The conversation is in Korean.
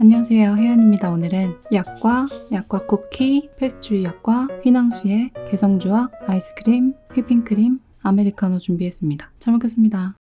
안녕하세요. 혜연입니다. 오늘은 약과, 약과 쿠키, 페스츄리 약과, 휘낭시에 개성주악, 아이스크림, 휘핑크림, 아메리카노 준비했습니다. 잘 먹겠습니다.